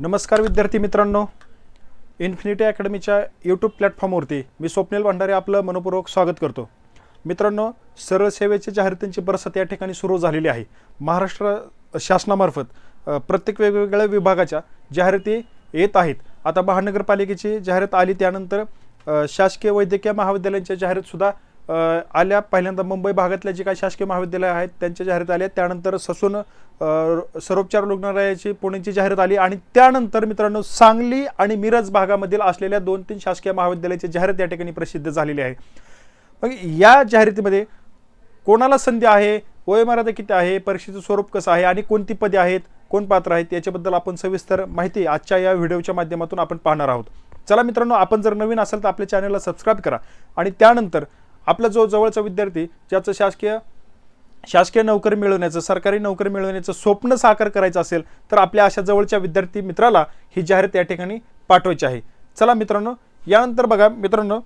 नमस्कार विद्यार्थी मित्रांनो. इन्फिनिटी अकॅडमीच्या यूट्यूब प्लॅटफॉर्मवरती मी स्वप्नील भंडारे आपलं मनपूर्वक स्वागत करतो. मित्रांनो सरळ सेवेची जाहिरातींची बरसात या ठिकाणी सुरू झालेली आहे. महाराष्ट्र शासनामार्फत प्रत्येक वेगवेगळ्या विभागाच्या जाहिराती येत आहेत. आता महानगरपालिकेची जाहिरात आली त्यानंतर शासकीय वैद्यकीय महाविद्यालयांच्या जाहिरातसुद्धा आल्या पहिल्यांदा मुंबई भागातल्या जे काही शासकीय महाविद्यालय आहेत त्यांच्या जाहिरात आल्या. त्यानंतर ससून सरोपचार रुग्णालयाची पुण्याची जाहिरात आली. आणि त्यानंतर मित्रांनो सांगली आणि मिरज भागामधील असलेल्या दोन तीन शासकीय महाविद्यालयाची जाहिरात या ठिकाणी प्रसिद्ध झालेली आहे. मग या जाहिरातीमध्ये कोणाला संधी आहे वयोमर्यादा किती आहे परीक्षेचं स्वरूप कसं आहे आणि कोणती पदे आहेत कोण पात्र आहेत याच्याबद्दल आपण सविस्तर माहिती आजच्या या व्हिडिओच्या माध्यमातून आपण पाहणार आहोत. चला मित्रांनो आपण जर नवीन असाल तर आपल्या चॅनलला सबस्क्राईब करा. आणि त्यानंतर आपला जो जवळचा विद्यार्थी ज्याचं शासकीय शासकीय नोकरी मिळवण्याचं सरकारी नोकरी मिळवण्याचं स्वप्न साकार करायचं असेल तर आपल्या अशा जवळच्या विद्यार्थी मित्राला ही जाहिरात या ठिकाणी पाठवायची आहे. चला मित्रांनो यानंतर बघा मित्रांनो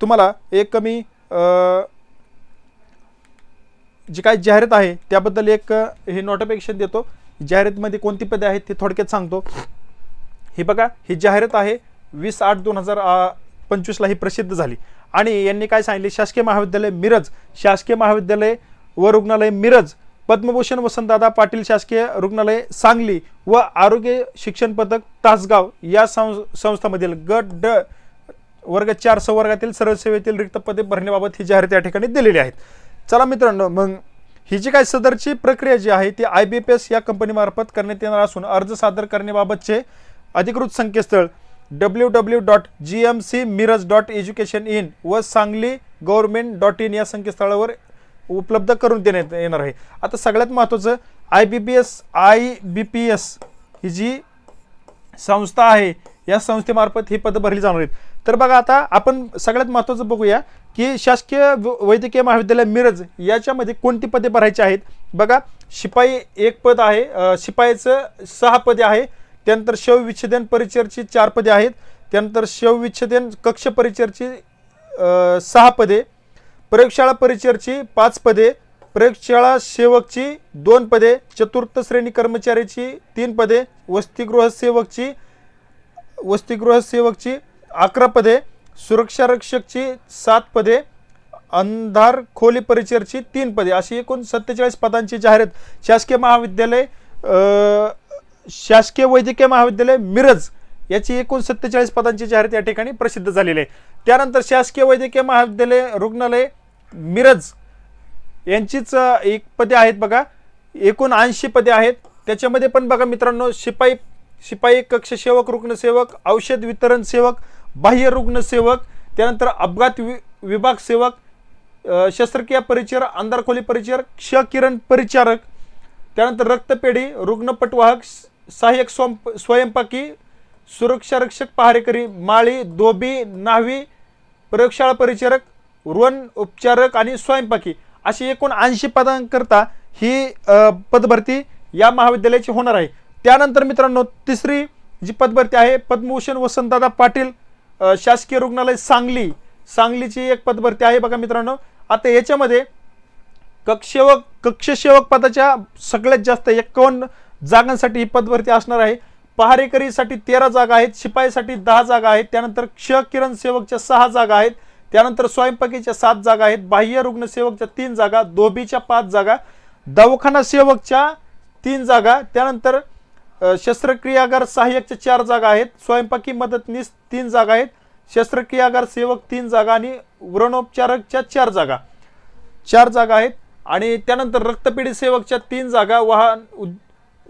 तुम्हाला एक मी जी काही जाहिरात आहे त्याबद्दल एक हे नोटिफिकेशन देतो. जाहिरातीमध्ये कोणती पदे आहेत ते थोडक्यात सांगतो. हे बघा ही जाहिरात आहे वीस आठ दोन हजार पंचवीसला ही प्रसिद्ध झाली. आणि यांनी काय सांगितले? शासकीय महाविद्यालय मिरज. शासकीय महाविद्यालय व रुग्णालय मिरज. पद्मभूषण वसंतदादा पाटील शासकीय रुग्णालय सांगली व आरोग्य शिक्षण पथक तासगाव या सं संस्थांमधील गट ड वर्ग चार संवर्गातील सरळ सेवेतील रिक्त पदे भरण्याबाबत ही जाहिरात या ठिकाणी दिलेली आहेत. चला मित्रांनो मग ही जी काय सदरची प्रक्रिया जी आहे ती आय बी पी एस या कंपनीमार्फत करण्यात येणार असून अर्ज सादर करण्याबाबतचे अधिकृत संकेतस्थळ W W dot G M C Miraj dot education in व सांगली गव्हर्मेंट डॉट इन या संकेतस्थळावर उपलब्ध करून देण्यात येणार आहे. आता सगळ्यात महत्त्वाचं I B P S I B P S ही जी संस्था आहे या संस्थेमार्फत ही पदं भरली जाणार आहेत. तर बघा आता आपण सगळ्यात महत्त्वाचं बघूया की शासकीय व- वैद्यकीय महाविद्यालय मिरज याच्यामध्ये कोणती पदे भरायची आहेत? बघा शिपाई एक पद आहे शिपाईचं सहा पदे आहे त्यानंतर शवविच्छेदन परिचरची चार पदे आहेत. त्यानंतर शवविच्छेदन कक्ष परिचरची सहा पदे. प्रयोगशाळा परिचरची पाच पदे. प्रयोगशाळा सेवकची दोन पदे. चतुर्थ श्रेणी कर्मचाऱ्याची तीन पदे. वसतिगृह सेवकची वसतिगृह सेवकची अकरा पदे. सुरक्षा रक्षकची सात पदे. अंधार खोली परिचरची तीन पदे. अशी एकूण सत्तेचाळीस पदांची जाहिरात शासकीय महाविद्यालय शासकीय वैद्यकीय महाविद्यालय मिरज याची एकूण सत्तेचाळीस पदांची जाहिरात या ठिकाणी प्रसिद्ध झालेली आहे. त्यानंतर शासकीय वैद्यकीय महाविद्यालय रुग्णालय मिरज यांचीच एक पदे आहेत बघा. एकूण ऐंशी पदे आहेत. त्याच्यामध्ये पण बघा मित्रांनो शिपाई शिपाई कक्षसेवक रुग्णसेवक औषध वितरण सेवक बाह्य रुग्णसेवक त्यानंतर अपघात वि विभाग सेवक शस्त्रक्रिया परिचर अंधारखोली परिचर क्ष किरण परिचारक त्यानंतर रक्तपेढी रुग्णपटवाहक सहाय्यक स्वयं स्वयंपाकी सुरक्षारक्षक पहारेकरी माळी दोबी न्हावी प्रयोगशाळा परिचारक रुवन उपचारक आणि स्वयंपाकी अशी एकूण ऐंशी पदांकरता ही पदभरती या महाविद्यालयाची होणार आहे. त्यानंतर मित्रांनो तिसरी जी पदभरती आहे पद्मभूषण वसंतदादा पाटील शासकीय रुग्णालय सांगली. सांगलीची एक पदभरती आहे बघा मित्रांनो. आता याच्यामध्ये कक्षसेवक कक्षसेवक पदाच्या सगळ्यात जास्त एकावन्न जागांसाठी ही पदभरती असणार आहे. पहारेकरीसाठी तेरा जागा आहेत शिपाईसाठी दहा जागा आहेत त्यानंतर क्ष किरण सेवकच्या सहा जागा आहेत त्यानंतर स्वयंपाकीच्या सात जागा आहेत बाह्य रुग्ण सेवकच्या तीन जागा धोबीच्या पाच जागा दवाखाना सेवकच्या तीन जागा त्यानंतर शस्त्रक्रियागार सहाय्यकच्या चार जागा आहेत स्वयंपाकी मदतनीस तीन जागा आहेत शस्त्रक्रियागार सेवक तीन जागा आणि व्रणोपचारकच्या चार जागा. चार जागा आहेत आणि त्यानंतर रक्तपेढी सेवकच्या तीन जागा वाहन उद-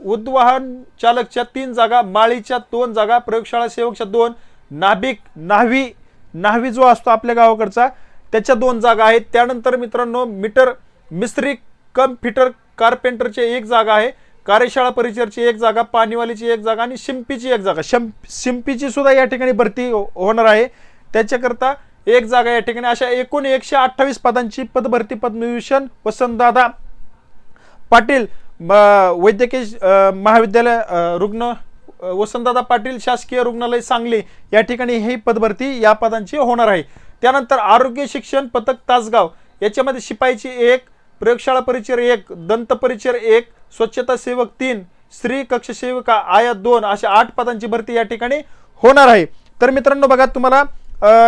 उद्वाहन चालकच्या तीन जागा माळीच्या दोन जागा प्रयोगशाळा सेवकच्या दोन नाभिक न्हावी न्हावी जो असतो आपल्या गावाकडचा त्याच्या दोन जागा आहेत. त्यानंतर मित्रांनो मीटर मिस्त्री कम फिटर कारपेंटरची एक जागा आहे कार्यशाळा परिचरची एक जागा पाणीवालीची एक जागा आणि शिंपीची एक जागा. शं शिंपीची सुद्धा या ठिकाणी भरती हो- होणार आहे. त्याच्याकरता एक जागा या ठिकाणी. अशा एकूण एकशे अठ्ठावीस पदांची पदभरती पद्मविभूषण वसंतदादा पाटील वैद्यकीय महाविद्यालय रुग्ण वसंतदादा पाटील शासकीय रुग्णालय सांगली या ठिकाणी ही पदभरती या पदांची होणार आहे. त्यानंतर आरोग्य शिक्षण पथक तासगाव याच्यामध्ये शिपाईची एक प्रयोगशाळा परिचर एक दंत परिचर एक स्वच्छता सेवक तीन स्त्री कक्ष सेविका आया दोन अशा आठ पदांची भरती या ठिकाणी होणार आहे. तर मित्रांनो बघा तुम्हाला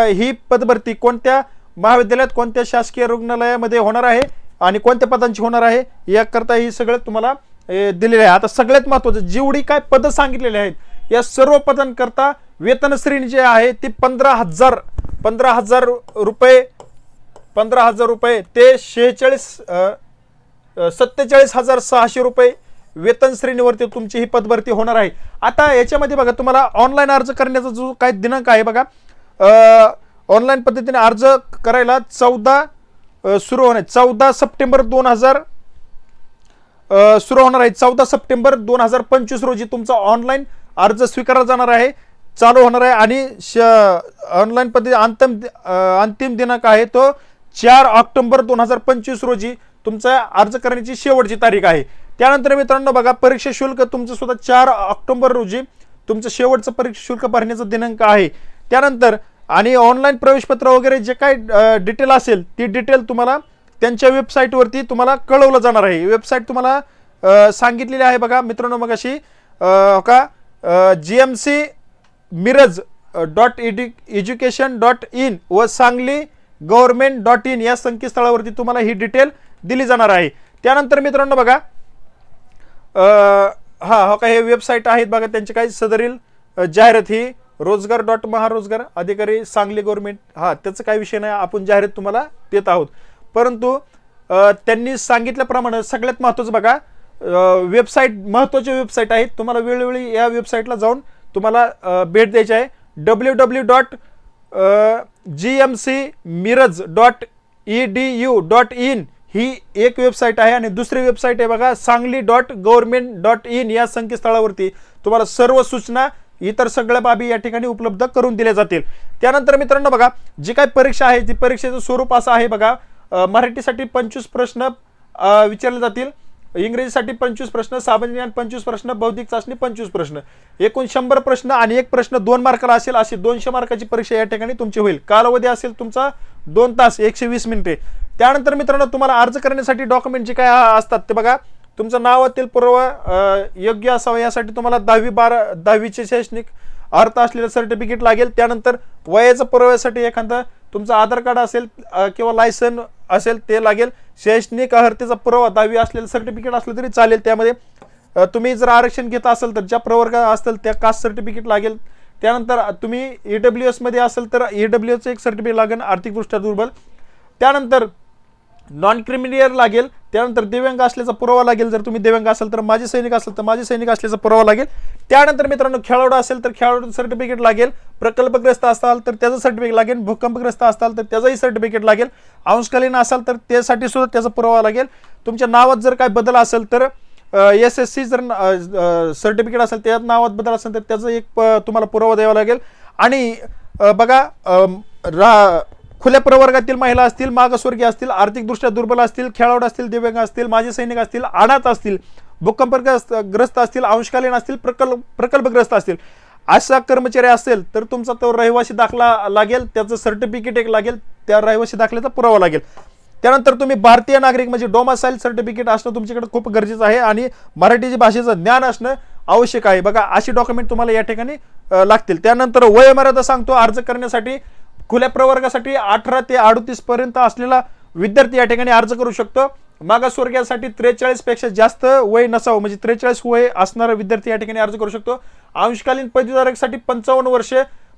ही पदभरती कोणत्या महाविद्यालयात कोणत्या शासकीय रुग्णालयामध्ये होणार आहे? आणि कोणत्या पदांची होणार आहे याकरता ही सगळं तुम्हाला दिलेलं आहे. आता सगळ्यात महत्त्वाचं जेवढी काय पदं सांगितलेली आहेत या सर्व पदांकरता वेतन श्रेणी जे आहे ती पंधरा हजार पंधरा हजार रुपये पंधरा हजार रुपये ते शेहेचाळीस सत्तेचाळीस हजार सहाशे रुपये वेतन श्रेणीवरती तुमची ही पदभरती होणार आहे. आता याच्यामध्ये बघा तुम्हाला ऑनलाईन अर्ज करण्याचा जो काय दिनांक आहे बघा ऑनलाईन पद्धतीने अर्ज करायला चौदा सुरू होणार चौदा सप्टेंबर दोन हजार सुरू होणार आहे. चौदा सप्टेंबर दोन हजार पंचवीस रोजी तुमचा ऑनलाईन अर्ज स्वीकारला जाणार आहे. चालू होणार आहे आणि श ऑनलाईन पद्धती अंतिम अंतिम दिनांक आहे तो चार ऑक्टोबर दोन हजार पंचवीस रोजी तुमचा अर्ज करण्याची शेवटची तारीख आहे. त्यानंतर मित्रांनो बघा परीक्षा शुल्क तुमचं सुद्धा चार ऑक्टोबर रोजी तुमचं शेवटचं परीक्षा शुल्क भरण्याचा दिनांक आहे. त्यानंतर आणि ऑनलाईन प्रवेशपत्र वगैरे जे काही डिटेल असेल ती डिटेल तुम्हाला त्यांच्या वेबसाईटवरती तुम्हाला कळवलं जाणार आहे. वेबसाईट तुम्हाला सांगितलेली आहे बघा. मित्रांनो मग अशी हो का? G M C Miraj dot edu education dot in व सांगली गव्हर्मेंट डॉट इन या संकेतस्थळावरती तुम्हाला ही डिटेल दिली जाणार आहे. त्यानंतर मित्रांनो बघा हा हो का? हे वेबसाईट आहेत बघा त्यांची काही सदरील जाहिरात ही रोजगार डॉट महारोजगार अधिकारी सांगली गव्हर्नमेंट हा त्याचं काही विषय नाही. आपण जाहिरात तुम्हाला देत आहोत. परंतु त्यांनी सांगितल्याप्रमाणे सगळ्यात महत्त्वाचं बघा वेबसाईट महत्त्वाचे वेबसाईट आहेत तुम्हाला वेळोवेळी या वेबसाईटला जाऊन तुम्हाला भेट द्यायची आहे. W W dot G M C Miraj dot E D U dot in ही एक वेबसाईट आहे आणि दुसरी वेबसाईट आहे बघा Sangli dot government dot in या संकेतस्थळावरती. तुम्हाला सर्व सूचना इतर सगळ्या बाबी या ठिकाणी उपलब्ध करून दिल्या जातील. त्यानंतर मित्रांनो बघा जी काही परीक्षा आहे ती परीक्षेचं स्वरूप असं आहे बघा. मराठीसाठी पंचवीस प्रश्न विचारले जातील. इंग्रजीसाठी पंचवीस प्रश्न सामान्य ज्ञान पंचवीस प्रश्न बौद्धिक चाचणी पंचवीस प्रश्न. एकूण शंभर प्रश्न आणि एक प्रश्न दोन मार्काला असेल अशी दोनशे मार्काची परीक्षा या ठिकाणी तुमची होईल. कालावधी असेल तुमचा दोन तास एकशे वीस मिनिटे. त्यानंतर मित्रांनो तुम्हाला अर्ज करण्यासाठी डॉक्युमेंट जे काय असतात ते बघा. तुमचं नावातील पुरावा योग्य असावा यासाठी तुम्हाला दहावी बारा दहावीचे शैक्षणिक अर्थ असलेलं सर्टिफिकेट लागेल. त्यानंतर वयाचं पुराव्यासाठी एखादं तुमचं आधार कार्ड असेल किंवा लायसन असेल ते लागेल. शैक्षणिक अर्हतेचा पुरावा दहावी असलेलं सर्टिफिकेट असलं तरी चालेल त्यामध्ये. तुम्ही जर आरक्षण घेत असाल तर ज्या प्रवर्ग असतील त्या कास्ट सर्टिफिकेट लागेल. त्यानंतर तुम्ही ई डब्ल्यू एसमध्ये असेल तर ई डब्ल्यू एचं एक सर्टिफिकेट लागेल आर्थिकदृष्ट्या दुर्बल. त्यानंतर नॉन क्रिमिनियर लागेल त्यानंतर दिव्यांग असल्याचा पुरावा लागेल. जर तुम्ही दिव्यांग असाल तर माझे सैनिक असेल तर माझे सैनिक असल्याचा पुरावा लागेल. त्यानंतर मित्रांनो खेळाडू असेल तर खेळाडू सर्टिफिकेट लागेल. प्रकल्पग्रस्त असाल तर त्याचं सर्टिफिकेट लागेल. भूकंपग्रस्त असाल तर त्याचंही सर्टिफिकेट लागेल. अंशकालीन असाल तर त्यासाठी सुद्धा त्याचा पुरावा लागेल. तुमच्या नावात जर काय बदल असेल तर एस एस सी जर सर्टिफिकेट असेल त्या नावात बदल असेल तर त्याचं एक प- तुम्हाला पुरावा द्यावा लागेल. आणि बघा रा खुल्या प्रवर्गातील महिला असतील मागासवर्गीय असतील आर्थिकदृष्ट्या दुर्बल असतील खेळाडू असतील दिव्यांग असतील माजी सैनिक असतील अनाथ असतील भूकंपग्रस्त ग्रस्त असतील अंशकालीन असतील प्रकल्प प्रकल्पग्रस्त असतील असा कर्मचारी असेल तर तुमचा तो रहिवासी दाखला लागेल त्याचं सर्टिफिकेट एक लागेल त्या रहिवासी दाखल्याचा पुरावा लागेल. त्यानंतर तुम्ही भारतीय नागरिक म्हणजे डोमासाईल सर्टिफिकेट असणं तुमच्याकडे खूप गरजेचं आहे आणि मराठीची भाषेचं ज्ञान असणं आवश्यक आहे. बघा अशी डॉक्युमेंट तुम्हाला या ठिकाणी लागतील. त्यानंतर वयमर्यादा सांगतो अर्ज करण्यासाठी खुल्या प्रवर्गासाठी अठरा ते अडतीस पर्यंत असलेला विद्यार्थी या ठिकाणी अर्ज करू शकतो. मागासवर्गीयासाठी त्रेचाळीसपेक्षा जास्त वय नसावं म्हणजे त्रेचाळीस वय असणारा विद्यार्थी या ठिकाणी अर्ज करू शकतो. अंशकालीन पदवीधारकसाठी पंचावन्न वर्ष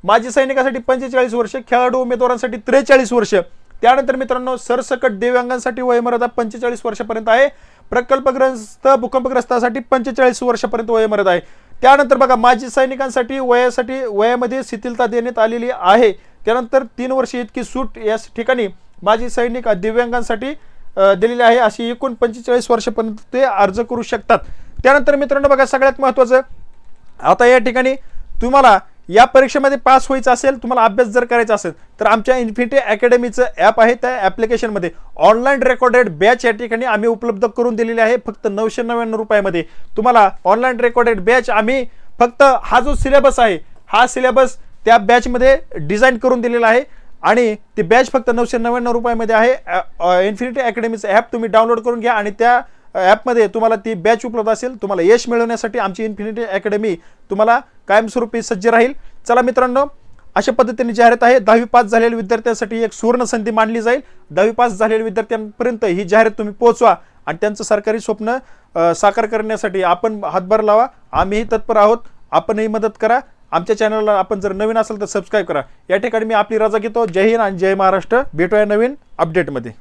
माजी सैनिकासाठी पंचेचाळीस वर्ष खेळाडू उमेदवारांसाठी त्रेचाळीस वर्ष. त्यानंतर मित्रांनो सरसकट दिव्यांगांसाठी वयमर्यादा पंचेचाळीस वर्षापर्यंत आहे. प्रकल्पग्रस्त भूकंपग्रस्तासाठी पंचेचाळीस वर्षापर्यंत वयमर्यादा आहे. त्यानंतर बघा माजी सैनिकांसाठी वयासाठी वयामध्ये शिथिलता देण्यात आलेली आहे. त्यानंतर तीन वर्ष इतकी सूट या ठिकाणी माजी सैनिक दिव्यांगांसाठी दिलेली आहे. अशी एकूण पंचेचाळीस वर्षापर्यंत ते अर्ज करू शकतात. त्यानंतर मित्रांनो बघा सगळ्यात महत्त्वाचं आता या ठिकाणी तुम्हाला या परीक्षेमध्ये पास व्हायचं असेल तुम्हाला अभ्यास जर करायचा असेल तर आमच्या इन्फिनिटी अकॅडमीचं ॲप आहे त्या ॲप्लिकेशनमध्ये ऑनलाईन रेकॉर्डेड बॅच या ठिकाणी आम्ही उपलब्ध करून दिलेली आहे फक्त नऊशे नव्याण्णव रुपयामध्ये. तुम्हाला ऑनलाईन रेकॉर्डेड बॅच आम्ही फक्त हा जो सिलेबस आहे हा सिलेबस त्या बॅचमध्ये डिझाईन करून दिलेला आहे. आणि ती बॅच फक्त नऊशे नव्याण्णव रुपयामध्ये आहे. इन्फिनिटी अकॅडमीचं ॲप तुम्ही डाउनलोड करून घ्या आणि त्या ॲपमध्ये तुम्हाला ती बॅच उपलब्ध असेल. तुम्हाला यश मिळवण्यासाठी आमची इन्फिनिटी अकॅडमी तुम्हाला कायमस्वरूपी सज्ज राहील. चला मित्रांनो अशा पद्धतीने जाहिरात आहे. दहावी पास झालेल्या विद्यार्थ्यांसाठी एक सुवर्ण संधी मानली जाईल. दहावी पास झालेल्या विद्यार्थ्यांपर्यंत ही जाहिरात तुम्ही पोहोचवा आणि त्यांचं सरकारी स्वप्न साकार करण्यासाठी आपण हातभार लावा. आम्हीही तत्पर आहोत. आपणही मदत करा. आमच्या चॅनलला आपण जर नवीन असेल तर सबस्क्राईब करा. या ठिकाणी मी आपली रजा घेतो. जय हिंद आणि जय महाराष्ट्र. भेटूया नवीन अपडेटमध्ये